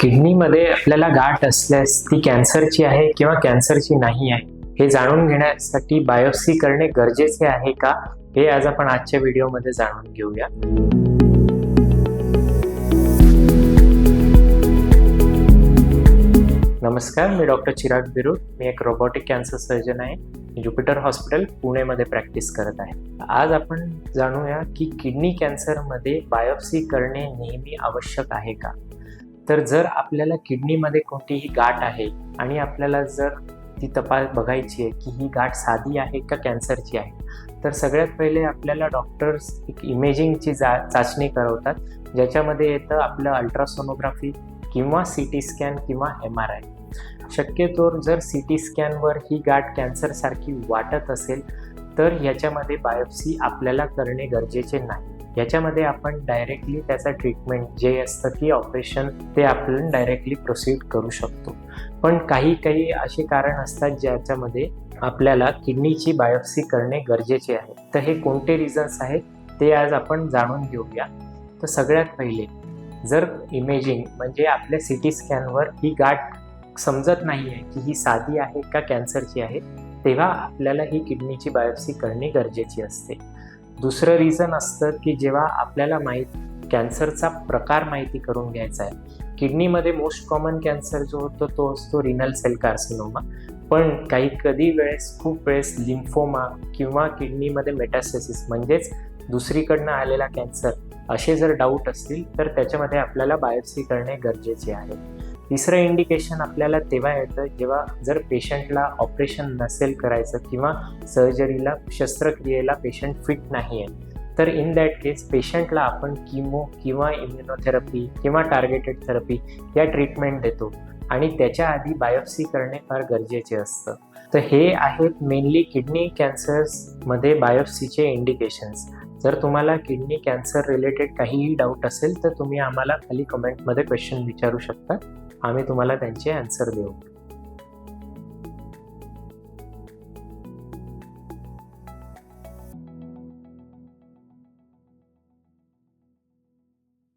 किडनीमध्ये आपल्याला गाठ असल्यास ती कॅन्सरची आहे किंवा कॅन्सरची नाही आहे हे जाणून घेण्यासाठी बायोप्सी करणे गरजेचे आहे का हे आज आपण आजच्या व्हिडिओमध्ये जाणून घेऊया. नमस्कार मी डॉक्टर चिराग बिरूड. मी एक रोबोटिक कॅन्सर सर्जन आहे. ज्युपिटर हॉस्पिटल पुणेमध्ये प्रॅक्टिस करत आहे. आज आपण जाणूया की किडनी कॅन्सरमध्ये बायोप्सी करणे नेहमी आवश्यक आहे का? तर जर आपल्याला किडनीमध्ये कोणतीही गाठ आहे आणि आपल्याला जर ती तपास बघायची आहे की ही गाठ साधी आहे का कॅन्सरची आहे तर सगळ्यात पहिले आपल्याला डॉक्टर्स एक इमेजिंगची जा चाचणी करवतात ज्याच्यामध्ये येतं आपलं अल्ट्रासोनोग्राफी किंवा सी टी स्कॅन किंवा एम आर आय. शक्यतोवर जर सी टी स्कॅनवर ही गाठ कॅन्सरसारखी वाटत असेल तर ह्याच्यामध्ये बायोप्सी आपल्याला करणे गरजेचे नाही. याच्यामध्ये आपण डायरेक्टली त्याचा ट्रीटमेंट जे असतं की ऑपरेशन ते आपण डायरेक्टली प्रोसीड करू शकतो. पण काही काही असे कारण असतात ज्याच्यामध्ये आपल्याला किडनीची बायोप्सी करणे गरजेचे आहे. तर हे कोणते रिझन्स आहेत ते आज आपण जाणून घेऊया. तर सगळ्यात पहिले जर इमेजिंग म्हणजे आपल्या सी टी स्कॅनवर ही गाठ समजत नाही आहे की ही साधी आहे का कॅन्सरची आहे तेव्हा आपल्याला ही किडनीची बायोप्सी करणे गरजेची असते. दुसरं रिझन असतं की जेव्हा आपल्याला माहीत कॅन्सरचा प्रकार माहिती करून घ्यायचा आहे. किडनीमध्ये मोस्ट कॉमन कॅन्सर जो होतो तो असतो रिनल सेल कार्सिनोमा पण काही कधी वेळेस खूप वेळेस लिम्फोमा किंवा किडनीमध्ये मेटास्टेसिस म्हणजेच दुसरीकडनं आलेला कॅन्सर असे जर डाऊट असतील तर त्याच्यामध्ये आपल्याला बायोप्सी करणे गरजेचे आहे. तिसरं इंडिकेशन आपल्याला तेव्हा येतं जेव्हा जर पेशंटला ऑपरेशन नसेल करायचं किंवा सर्जरीला शस्त्रक्रियेला पेशंट फिट नाही आहे तर इन दॅट केस पेशंटला आपण किमो किंवा इम्युनोथेरपी किंवा टार्गेटेड थेरपी या ट्रीटमेंट देतो. आणि त्याच्या आधी बायोप्सी करणे फार गरजेचे असतं. तर हे आहेत मेनली किडनी कॅन्सर्समध्ये बायोप्सीचे इंडिकेशन्स जर तुम्हाला किडनी कॅन्सर रिलेटेड काहीही डाऊट असेल तर तुम्ही आम्हाला खाली कमेंटमध्ये क्वेश्चन विचारू शकता. आम्ही तुम्हाला त्यांचे आन्सर देऊ.